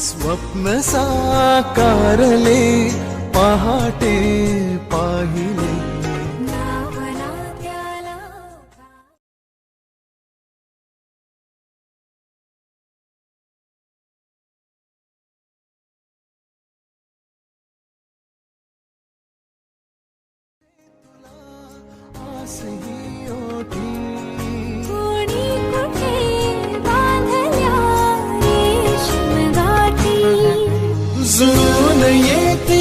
स्वप्न साकारले पहाटे पाहिले. तुला आसही येते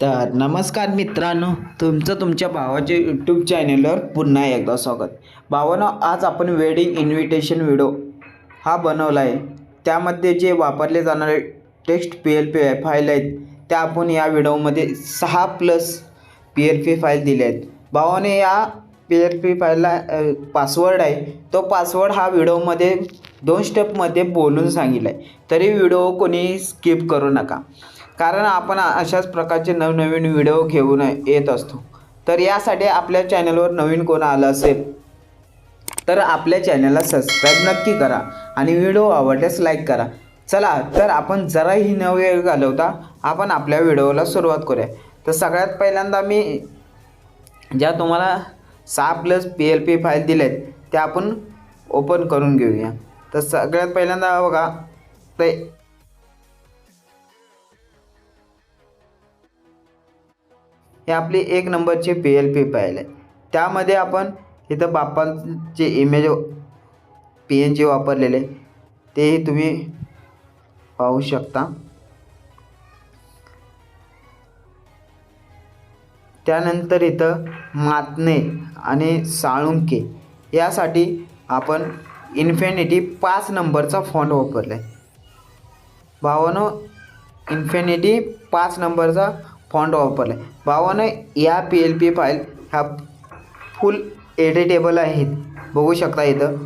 तर नमस्कार मित्रांनो तुमचं तुमच्या भावाच्या यूट्यूब चॅनलवर पुन्हा एकदा स्वागत. भावानं आज आपण वेडिंग इन्व्हिटेशन व्हिडिओ हा बनवला आहे त्यामध्ये जे वापरले जाणारे text P L P file आहेत त्या आपण या व्हिडिओमध्ये सहा plus P L P file दिले आहेत. भावाने या पी एल पी फाईलला पासवर्ड आहे. तो पासवर्ड हा व्हिडिओमध्ये दोन स्टेपमध्ये बोलून सांगितला आहे तरी व्हिडिओ कोणी स्किप करू नका. कारण आपण अशाच प्रकारचे नवनवीन व्हिडिओ घेऊन येत असतो. तर यासाठी आपल्या चॅनलवर नवीन कोण आलं असेल तर आपल्या चॅनलला सबस्क्राईब नक्की करा. आणि व्हिडिओ आवडल्यास लाईक करा. चला तर आपण जराही न वेळ घालवता आपण आपल्या व्हिडिओला सुरुवात करूया. तर सगळ्यात पहिल्यांदा मी ज्या तुम्हाला सहा plus P L P file दिल्या आहेत त्या आपण ओपन करून घेऊया. तर सगळ्यात पहिल्यांदा बघा ते हे आपली एक नंबरची पी एल पी फाईल आहे. त्यामध्ये आपण इथं बाप्पांचे इमेज पी एन जी वापरलेले तेही तुम्ही पाहू शकता. त्यानंतर इथं मातने आणि साळुंके यासाठी आपण इन्फिनिटी पाच नंबरचा फॉन्ट वापरला आहे भावानो इन्फिनिटी पाच नंबरचा फॉन्ट वापरला आहे भावानं या पी एल पी फाईल ह्या फुल एडिटेबल आहेत बघू शकता इथं.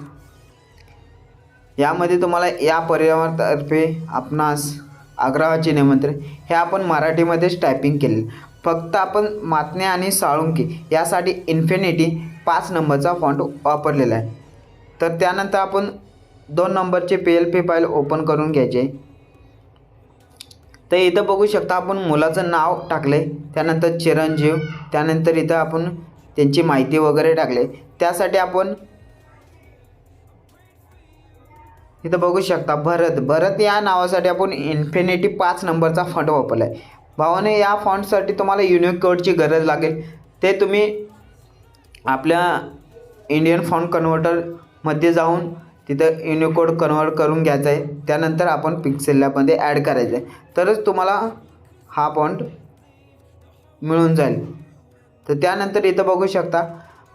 यामध्ये तुम्हाला या पर्यावरणातर्फे आपणास आग्रहाचे निमंत्रण हे आपण मराठीमध्येच टायपिंग केले फक्त आपण मातने आणि साळुंकी यासाठी इन्फिनिटी पाच नंबरचा फॉन्ट वापरलेला आहे. तर त्यानंतर आपण दोन नंबरचे P L P file open करून घ्यायचे. तर इथं बघू शकता आपण मुलाचं नाव टाकले त्यानंतर चिरंजीव त्यानंतर इथं आपण त्यांची माहिती वगैरे टाकले त्यासाठी आपण इथं बघू शकता भरत भरत या नावासाठी आपण इन्फिनिटी पाच नंबरचा फॉन्ट वापरला आहे भावाने या फॉन्टसाठी तुम्हाला युनिक कोडची गरज लागेल. ते तुम्ही आपल्या इंडियन फॉन्ट कन्व्हर्टरमध्ये जाऊन तिथं युनिकोड कन्वर्ट करून घ्यायचं आहे. त्यानंतर आपण पिक्सेल लॅबमध्ये ॲड करायचं आहे. तरच तुम्हाला हा फॉन्ट मिळून जाईल. तर त्यानंतर इथं बघू शकता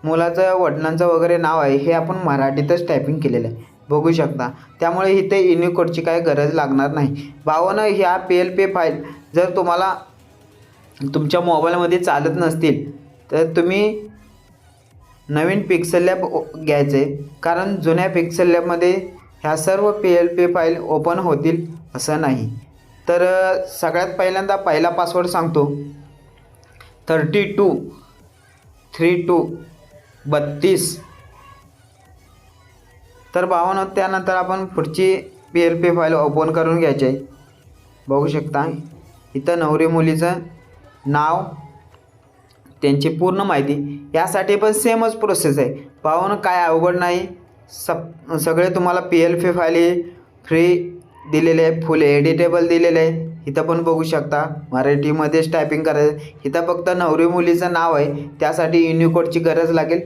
मुलाचं वडिलांचं वगैरे नाव आहे. हे आपण मराठीतच टायपिंग केलेलं आहे. बघू शकता. त्यामुळे इथे युनिकोडची काय गरज लागणार नाही. भावानं ह्या पी एल पी फाईल जर तुम्हाला तुमच्या मोबाईलमध्ये चालत नसतील तर तुम्ही नवीन पिक्सल लॅब घ्यायचे. कारण जुन्या पिक्सल लॅबमध्ये ह्या सर्व P L P file open होतील असं नाही. तर सगळ्यात पहिल्यांदा पहिला पासवर्ड सांगतो. थर्टी टू थ्री टू बत्तीस. तर बावन्न त्यानंतर आपण पुढची P L P file open करून घ्यायची आहे. बघू शकता इथं नवरी मुलीचं नाव त्यांची पूर्ण माहिती यासाठी पण सेमच प्रोसेस आहे. पाहून काय अवघड नाही. सब सगळे तुम्हाला पी एल पी फायली फ्री दिलेले आहे फुल एडिटेबल दिलेले आहे. इथं पण बघू शकता मराठीमध्येच टायपिंग करायचं. इथं फक्त नवरी मुलीचं नाव आहे त्यासाठी युनिकोडची गरज लागेल.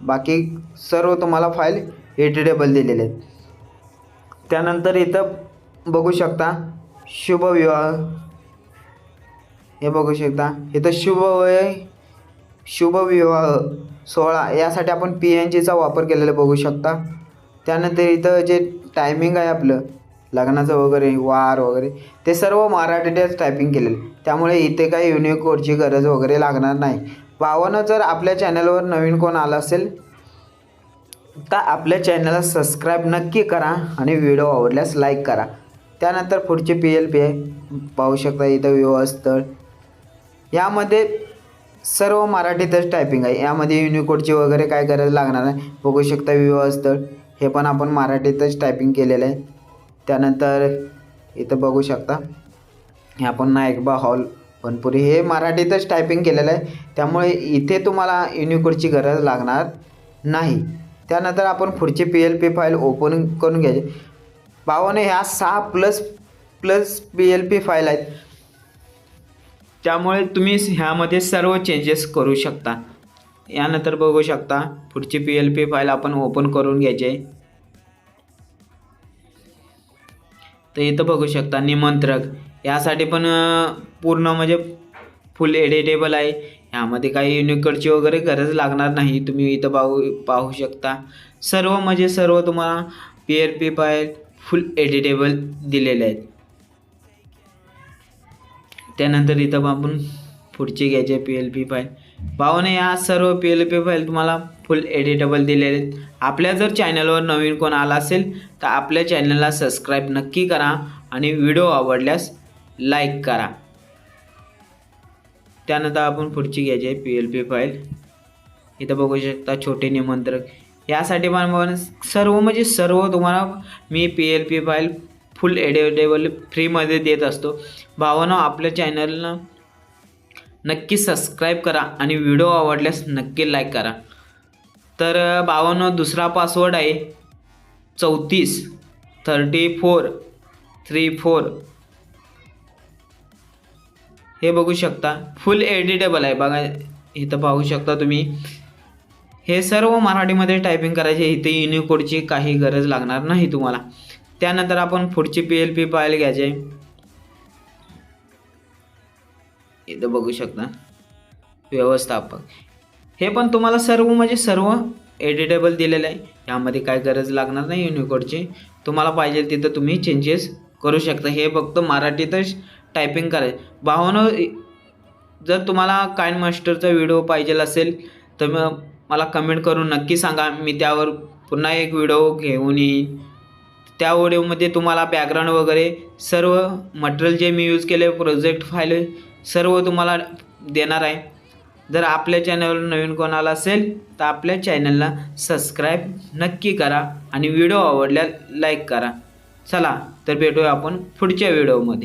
बाकी सर्व तुम्हाला फाईल एडिटेबल दिलेले आहेत. त्यानंतर इथं बघू शकता शुभविवाह हे बघू शकता. इथं शुभवय शुभविवाह सोहळा यासाठी आपण पी एन जीचा वापर केलेला बघू शकता. त्यानंतर इथं जे टायमिंग आहे आपलं लग्नाचं वगैरे वार वगैरे ते सर्व मराठीतच टायपिंग केलेलं. त्यामुळे इथे काही युनिकोडची गरज वगैरे लागणार नाही. भावानं जर आपल्या चॅनलवर नवीन कोण आला असेल तर आपल्या चॅनलला सबस्क्राईब नक्की करा आणि व्हिडिओ आवडल्यास लाईक करा. त्यानंतर पुढचे पी एल पी आहे. पाहू शकता इथं विवाह स्थळ यामध्ये सर्व मराठीतच टायपिंग आहे. यामध्ये युनिकोडची वगैरे काय करायला लागणार नाही. बघू शकता विवाह स्थळ हे पण आपण मराठीतच टायपिंग केलेलं आहे. त्यानंतर इथं बघू शकता. हे आपण नायकबा हॉल बनपुरी हे मराठीतच टायपिंग केलेलं आहे. त्यामुळे इथे तुम्हाला युनिकोडची गरज लागणार नाही. त्यानंतर आपण पुढची P L P file open करून घ्यायची. भावाने ह्या सहा plus plus P L P file आहेत. त्यामुळे तुम्ही ह्यामध्ये सर्व चेंजेस करू शकता. यानंतर बघू शकता पुढची पी एल पी फाईल आपण ओपन करून घ्यायची. तर इथं बघू शकता निमंत्रक. यासाठी पण पूर्ण म्हणजे फुल एडिटेबल आहे. ह्यामध्ये काही युनिकडची वगैरे गरज लागणार नाही. तुम्ही इथं पाहू पाहू शकता. सर्व म्हणजे सर्व तुम्हाला P L P file full editable दिलेले आहेत. त्यानंतर इथं आपण पुढचे घ्यायचे पी एल पी फाईल भावाने या सर्व पी एल पी फाईल तुम्हाला फुल एडिटेबल दिलेले आहेत. आपल्या जर चॅनलवर नवीन कोण आला असेल तर आपल्या चॅनलला सबस्क्राईब नक्की करा. आणि व्हिडिओ आवडल्यास लाईक करा. त्यानंतर आपण पुढची घ्यायची आहे पी एल पी फाईल इथं बघू शकता छोटे निमंत्रक. यासाठी पण सर्व म्हणजे सर्व तुम्हाला मी P L P file full editable फ्रीमध्ये देत असतो. भावानं आपल्या चॅनलनं नक्की सबस्क्राईब करा आणि व्हिडिओ आवडल्यास नक्की लाईक करा. तर भावानं दुसरा पासवर्ड आहे चौतीस. थर्टी फोर थ्री फोर हे बघू शकता. फुल एडिटेबल आहे. बघा इथं पाहू शकता तुम्ही. हे सर्व मराठीमध्ये टायपिंग करायचे. इथे युनिकोडची काही गरज लागणार नाही तुम्हाला. त्यानंतर आपण पुढची पी एल पी फाईल घ्यायचे. इथं बघू शकता. व्यवस्थापक. हे पण तुम्हाला सर्व म्हणजे सर्व एडिटेबल दिलेलं आहे. यामध्ये काय गरज लागणार नाही युनिकोडची तुम्हाला पाहिजे तिथं तुम्ही चेंजेस करू शकता. हे फक्त मराठीतच टायपिंग करायचं. भावानं जर तुम्हाला काइन मास्टरचा व्हिडिओ पाहिजे असेल तर मग मला कमेंट करून नक्की सांगा. मी त्यावर पुन्हा एक व्हिडिओ घेऊन येईन. त्या व्हिडिओमध्ये तुम्हाला बॅकग्राऊंड वगैरे सर्व मटेरियल जे मी यूज केले प्रोजेक्ट फाईल सर्व तुम्हाला देणार आहे. जर आपल्या चॅनलवर नवीन कोणाला असेल तर आपल्या चॅनलला सबस्क्राईब नक्की करा आणि व्हिडिओ आवडल्यास लाईक करा. चला तर भेटूया आपण पुढच्या व्हिडिओमध्ये.